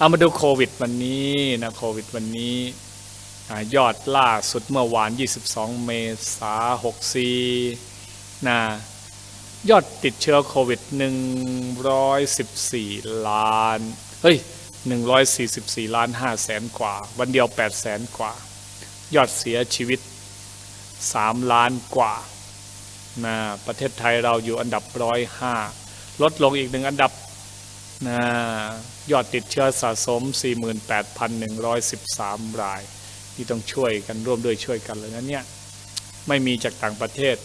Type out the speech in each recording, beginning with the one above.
เอามาดูโควิดวันนี้นะโควิดวันนี้ยอดล่าสุดเมื่อวาน 22 เมษายน64นะยอดติดเชื้อโควิด 114 ล้าน เฮ้ย 144 ล้าน5แสนกว่า วันเดียว 8 แสนกว่า ยอดเสียชีวิต 3 ล้านกว่านะประเทศไทยเราอยู่อันดับ 105 ลดลงอีกหนึ่งอันดับ นะยอดติดเชื้อสะสม 48,113 ราย ที่ต้องช่วยกันร่วมด้วยช่วยกันเลยนะเนี่ยไม่มีจากต่างประเทศ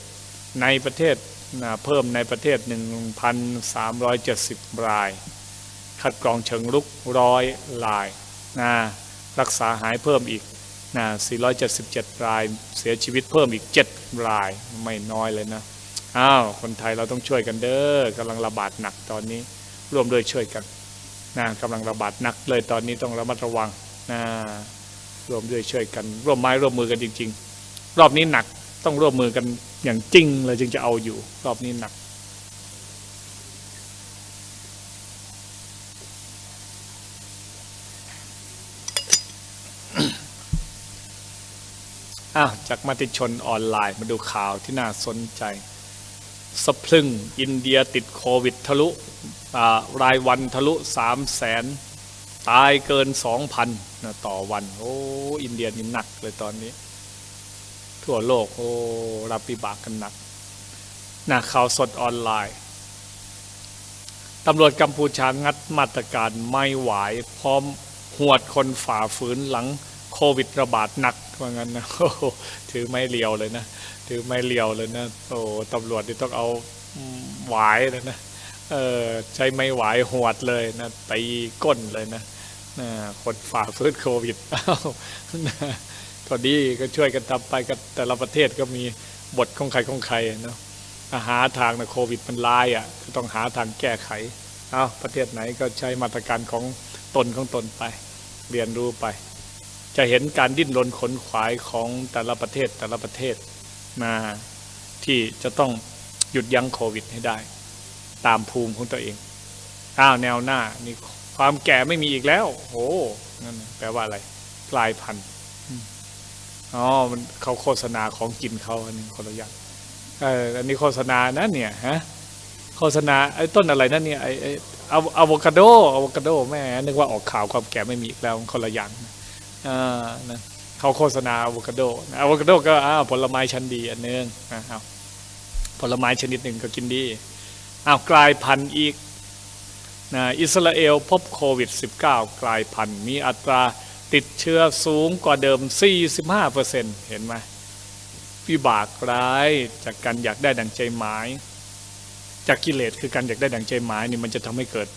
ในประเทศนะเพิ่มในประเทศ 1,370 ราย คัดกรองเชิงลุกร้อยรายนะรักษาหายเพิ่มอีกนะ477 ราย เสียชีวิตเพิ่มอีก 7 รายไม่น้อยเลยนะอ้าวคนไทยเราต้องช่วยกันเด้อกำลังระบาดหนักตอนนี้ ร่วมด้วยช่วยกันนะกำลังระบาดหนักเลยตอนนี้ต้องระมัดระวังนะร่วมด้วยช่วยกัน ร่วมไม้ร่วมมือกันจริง ๆ รอบนี้หนักต้องร่วมมือกันอย่างจริงเลยจึงจะเอาอยู่ รอบนี้หนักอ้าวจากมติชนออนไลน์มาดูข่าวที่น่าสนใจ สะพลึงอินเดียติดโควิดทะลุรายวันทะลุสามแสนตายเกินสองพันนะต่อวัน โอ้อินเดียนี่หนักเลยตอนนี้ ทั่วโลก โอ้รับวิบากกันหนักนะข่าวสดออนไลน์ตำรวจกัมพูชางัดมาตรการไม่ไหวพร้อมหวดคนฝ่าฝืนหลังโควิดระบาดหนัก ว่างั้นนะโอ้ถือไม่เลียวเลยนะ ถือไม่เลียวเลยนะ โอ้ตำรวจนี่ต้องเอาหวายเลยนะ เออใช้ไม่หวายหวดเลยนะตีก้นเลยนะนะคนฝ่าฟื้นโควิดอ้าวนะก็ดีก็ช่วยกันทำไปกันแต่ละประเทศก็มีบทของใครของใครเนาะหาทางนะโควิดมันลายอะก็ต้องหาทางแก้ไขเอาประเทศไหนก็ใช้มาตรการของตนของตนไป เรียนรู้ไป จะเห็นการดิ้นรนขนขวายของแต่ละประเทศแต่ละประเทศมาที่จะต้องหยุดยั้งโควิดให้ได้ ตามภูมิของตัวเองอ้าวแนวหน้านี่ความแก่ไม่มีอีกแล้วโอ้นั่นแปลว่าอะไรกลายพันธุ์อ๋อมันเขาโฆษณาของกินเขาอันนี้คนละอย่างเอออันนี้โฆษณานะเนี่ยฮะโฆษณาไอ้ต้นอะไรนั่นเนี่ยไอ้ไอ้อะอะโวคาโดอะโวคาโดแม่นึกว่าออกข่าวความแก่ไม่มีอีกแล้วคนละอย่าง อ่านะเขาโฆษณาอะโวคาโดอะโวคาโดก็อ้าวผลไม้ชั้นดีอันนึงอ่าเอาผลไม้ชนิดหนึ่งก็กินดีอ้าวกลายพันธุ์อีกนะอิสราเอลพบโควิด -19 กลายพันธุ์มีอัตราติดเชื้อสูงกว่าเดิม 45%เห็นไหมวิบากร้ายจากการอยากได้ดังใจหมาย จากกิเลสคือการอยากได้ดังใจหมายนี่มันจะทำให้เกิด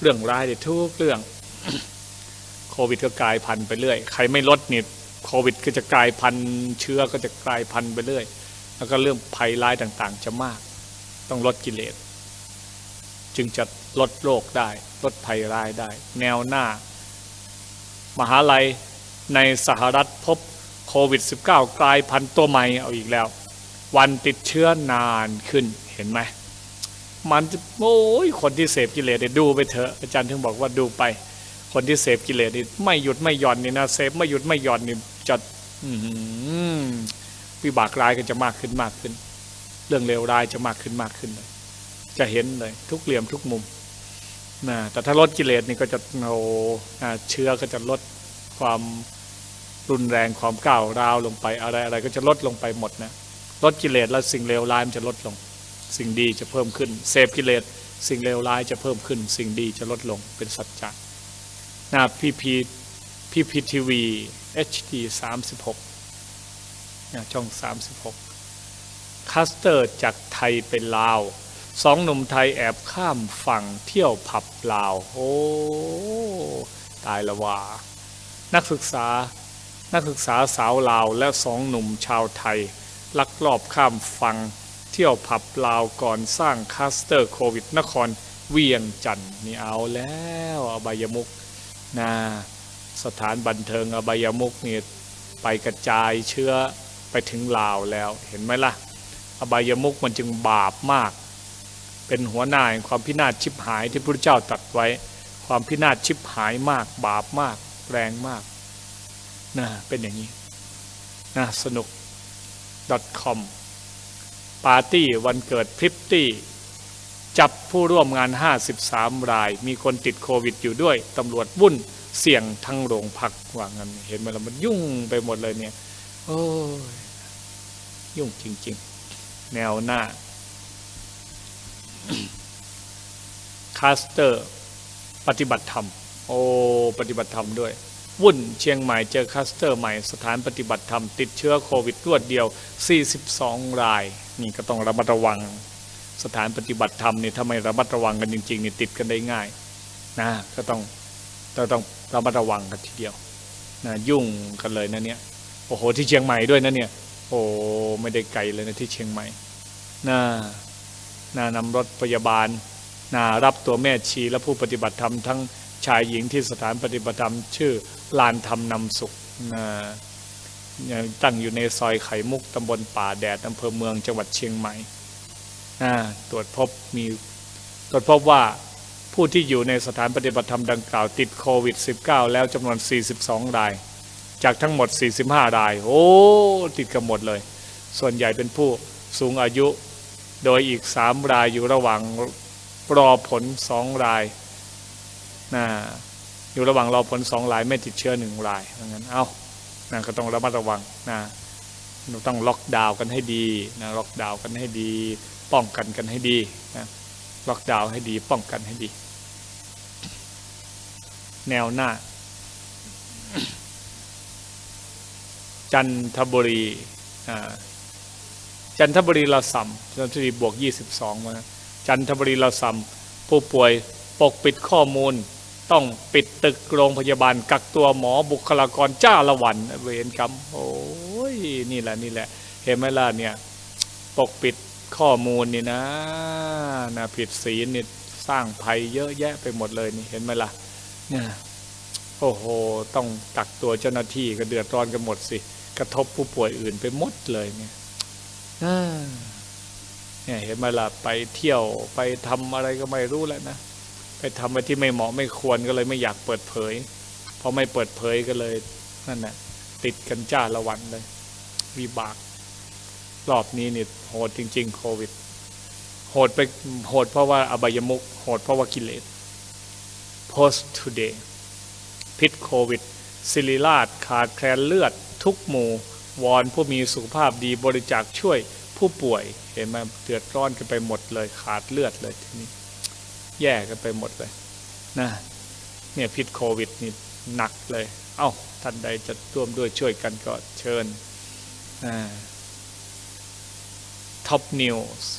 เรื่องร้ายในทุกเรื่อง โควิดก็กลายพันธุ์ไปเรื่อย ใครไม่ลดนี่โควิดก็จะกลายพันธุ์เชื้อก็จะกลายพันธุ์ไปเรื่อย แล้วก็เรื่องภัยร้ายต่างๆ จะมาก ต้องลดกิเลส จึงจะลดโรคได้ ลดภัยร้ายได้ แนวหน้า มหาลัยในสหรัฐพบโควิด -19 กลายพันธุ์ตัวใหม่เอาอีกแล้ว วันติดเชื้อนานขึ้นเห็นไหมมันจะโอ้ยคนที่เสพกิเลสเนี่ยดูไปเถอะอาจารย์ถึงบอกว่าดูไป คนที่เสพกิเลสนี่ไม่หยุดไม่หย่อนนี่นะเสพไม่หยุดไม่หย่อนนี่จะวิบากร้ายก็จะมากขึ้นมากขึ้น เรื่องเลวร้ายจะมากขึ้นมากขึ้นเลยจะเห็นเลย ทุกเหลี่ยมทุกมุมนะแต่ถ้าลดกิเลสนี่ก็จะโอ้อ่เชื้อก็จะลดความรุนแรงความก้าวร้าวลงไปอะไรอะไรก็จะลดลงไปหมดนะลดกิเลสแล้วสิ่งเลวร้ายมันจะลดลง สิ่งดีจะเพิ่มขึ้นเสพกิเลสสิ่งเลวร้ายจะเพิ่มขึ้น สิ่งดีจะลดลงเป็นสัจจะ นะพีพีพีพีทีวี HD 36นะช่อง36คัสเตอร์จากไทยไปลาวสองหนุ่มไทยแอบข้ามฝั่งเที่ยวผับลาว โอ้ตายละว่า นักศึกษานักศึกษาสาวลาวและสองหนุ่มชาวไทย ลักลอบข้ามฝั่งเที่ยวผับลาวก่อนสร้างคัสเตอร์โควิดนครเวียงจันทน์นี่เอาแล้วอบายมุก นะสถานบันเทิงอบายมุกนี่ไปกระจายเชื้อไปถึงลาวแล้วเห็นไหมล่ะ อบายมุกมันจึงบาปมาก เป็นหัวหน้าแห่งความพินาศชิบหายที่พระเจ้าตรัสไว้ ความพินาศชิบหายมาก บาปมาก แรงมากนะเป็นอย่างนี้นะสนุก .com ปาร์ตี้วันเกิดพริปตี้ จับผู้ร่วมงาน 53 ราย มีคนติดโควิดอยู่ด้วยตำรวจวุ่นเสี่ยงทั้งโรงพักว่างั้นเห็นไหมล่ะมันยุ่งไปหมดเลยเนี่ย โอ้ยยุ่งจริง ๆ แนวหน้าคาสเตอร์ ปฏิบัติธรรม โอ้ ปฏิบัติธรรมด้วย วุ่นเชียงใหม่เจอคลัสเตอร์ใหม่สถานปฏิบัติธรรม ติดเชื้อโควิดรวดเดียว 42 ราย นี่ก็ต้องระมัดระวัง สถานปฏิบัติธรรมนี่ถ้าไม่ระมัดระวังกันจริงๆนี่ติดกันได้ง่ายนะก็ต้องเราต้องระมัดระวังกันทีเดียวนะยุ่งกันเลยนะเนี่ยโอ้โหที่เชียงใหม่ด้วยนะเนี่ยโอ้ไม่ได้ไกลเลยนะที่เชียงใหม่น่าน่านำรถพยาบาลน่ารับตัวแม่ชีและผู้ปฏิบัติธรรมทั้งชายหญิงที่สถานปฏิบัติธรรม ชื่อลานธรรมนำสุขนะตั้งอยู่ในซอยไข่มุกตำบลป่าแดดอำเภอเมืองจังหวัดเชียงใหม่ ตรวจพบมีตรวจพบว่าผู้ที่อยู่ในสถานปฏิบัติธรรมดังกล่าวติดโควิด -19 แล้วจำนวน 42 ราย จากทั้งหมด 45 ราย โอ้ ติดกันหมดเลย ส่วนใหญ่เป็นผู้สูงอายุ โดยอีก 3 รายอยู่ระหว่างรอผล 2 รายนะอยู่ระหว่างรอผล 2 ราย ไม่ติดเชื้อ 1 รายดังนั้น เอานะก็ต้องระมัดระวังนะเราต้องล็อกดาวน์กันให้ดีนะล็อกดาวน์กันให้ดี ป้องกันกันให้ดีนะล็อกดาวน์ให้ดี ป้องกันให้ดี แนวหน้า จันทบุรีจันทบุรีเราสัมจันทบุรีบวก 22มาจันทบุรีเราสัมผู้ป่วยปกปิดข้อมูล ต้องปิดตึกโรงพยาบาล กักตัวหมอบุคลากรจ้าละวันเวรกรรมโอ้ยนี่แหละนี่แหละ เห็นไหมล่ะเนี่ย ปกปิด ข้อมูลนี่นะนะผิดศีลนี่สร้างภัยเยอะแยะไปหมดเลยนี่เห็นไหมล่ะเนี่ยโอ้โห ต้องกักตัวเจ้าหน้าที่ก็เดือดร้อนกันหมดสิ กระทบผู้ป่วยอื่นไปหมดเลยเนี่ยเนี่ยเห็นไหมล่ะไปเที่ยวไปทำอะไรก็ไม่รู้แล้วนะไปทำอะไรที่ไม่เหมาะไม่ควรก็เลยไม่อยากเปิดเผยพอไม่เปิดเผยก็เลยนั่นแหละติดกันจ้าละวันเลย วิบาก รอบนี้นี่โหดจริง ๆ โควิด โหดไปโหดเพราะว่าอบายมุกโหดเพราะว่ากิเลส post today พิษโควิดศิริราชขาดแคลนเลือด ทุกหมู่ วอนผู้มีสุขภาพดีบริจาคช่วยผู้ป่วย เห็นไหมเดือดร้อนกันไปหมดเลย ขาดเลือดเลยทีนี้ แย่กันไปหมดเลยนะเนี่ยพิษโควิดนี่หนักเลย เอา้าท่านใดจะร่วมด้วยช่วยกันก็เชิญ ท็อปนิวส์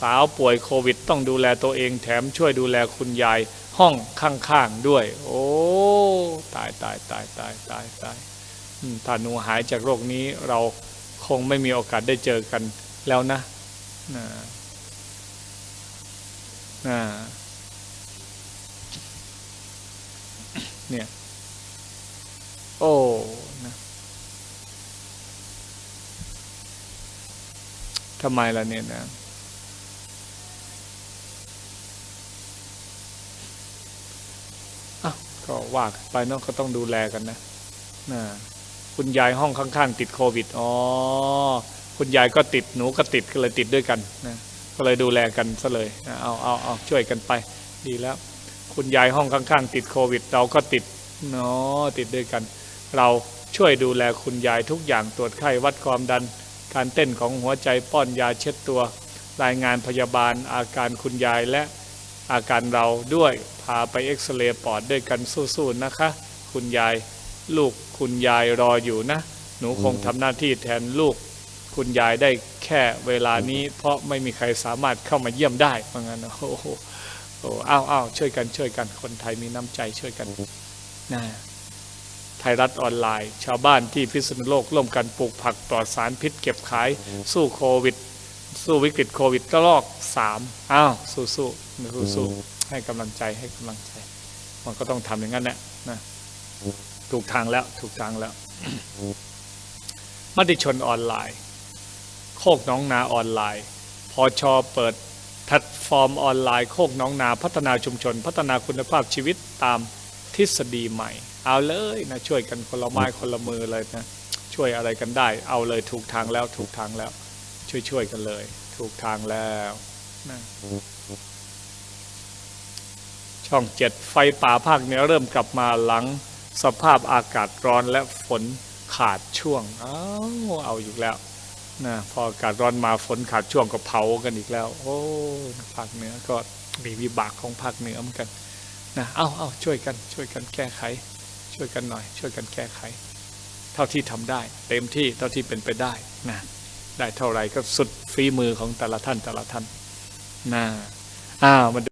สาวป่วยโควิด ต้องดูแลตัวเองแถมช่วยดูแลคุณยายห้องข้างๆด้วย โอ้ตายตายตายตายตายตายถ้าหนูหายจากโรคนี้เราคงไม่มีโอกาสได้เจอกันแล้วนะนะนะเนี่ย โอ้นะ ทำไมล่ะเนี่ยนะก็ว่าไปเนาะก็ต้องดูแลกันนะนะคุณยายห้องข้างๆ ติดโควิด อ๋อ คุณยายก็ติดหนูก็ติดก็เลยติดด้วยกันนะก็เลยดูแลกันซะเลยเอาเอาเอาช่วยกันไป ดีแล้ว คุณยายห้องข้างๆ ติดโควิด เราก็ติดเนาะติดด้วยกัน เราช่วยดูแลคุณยายทุกอย่างตรวจไข้วัดความดัน การเต้นของหัวใจป้อนยาเช็ดตัว รายงานพยาบาลอาการคุณยายและอาการเราด้วยพาไปเอ็กซเรย์ปอดด้วยกันสู้ๆนะคะ คุณยายลูกคุณยายรออยู่นะ หนูคงทำหน้าที่แทนลูก คุณยายได้แค่เวลานี้ เพราะไม่มีใครสามารถเข้ามาเยี่ยมได้เพราะงั้นโอ้โหโอ้อ้าวอ้าวช่วยกันช่วยกันคนไทยมีน้ำใจช่วยกันนะ ไทยรัฐออนไลน์ ชาวบ้านที่พิษณุโลกร่วมกันปลูกผักปลอดสารพิษเก็บขาย สู้โควิด สู้วิกฤตโควิดก็ลอกสามอ้าวสู้สู้สู้สู้ให้กำลังใจให้กำลังใจ มันก็ต้องทำอย่างนั้นแหละนะถูกทางแล้วถูกทางแล้วมติชนออนไลน์ โคกน้องนาออนไลน์ พอชอเปิดแพลตฟอร์มออนไลน์ โคกหน้องนาพัฒนาชุมชน พัฒนาคุณภาพชีวิตตาม ทฤษฎีใหม่ เอาเลยนะช่วยกันคนละไม้คนละมือเลยนะช่วยอะไรกันได้ เอาเลยถูกทางแล้วถูกทางแล้ว ช่วยช่วยๆกันเลย ถูกทางแล้วนะช่องเจ็ดไฟป่าภาคเหนือเริ่มกลับมาหลังสภาพอากาศร้อนและฝนขาดช่วง เอาเอาอยู่แล้วนะพออากาศร้อนมาฝนขาดช่วงก็เผากันอีกแล้ว โอ้ภาคเหนือก็มีวิบากของภาคเหนือเหมือนกัน นะเอาเอาช่วยกันช่วยกันแก้ไข ช่วยกันหน่อย ช่วยกันแก้ไข เท่าที่ทำได้ เต็มที่เท่าที่เป็นไปได้นะได้เท่าไหร่ก็สุดฝีมือของแต่ละท่านแต่ละท่านนะอ้าวมาดู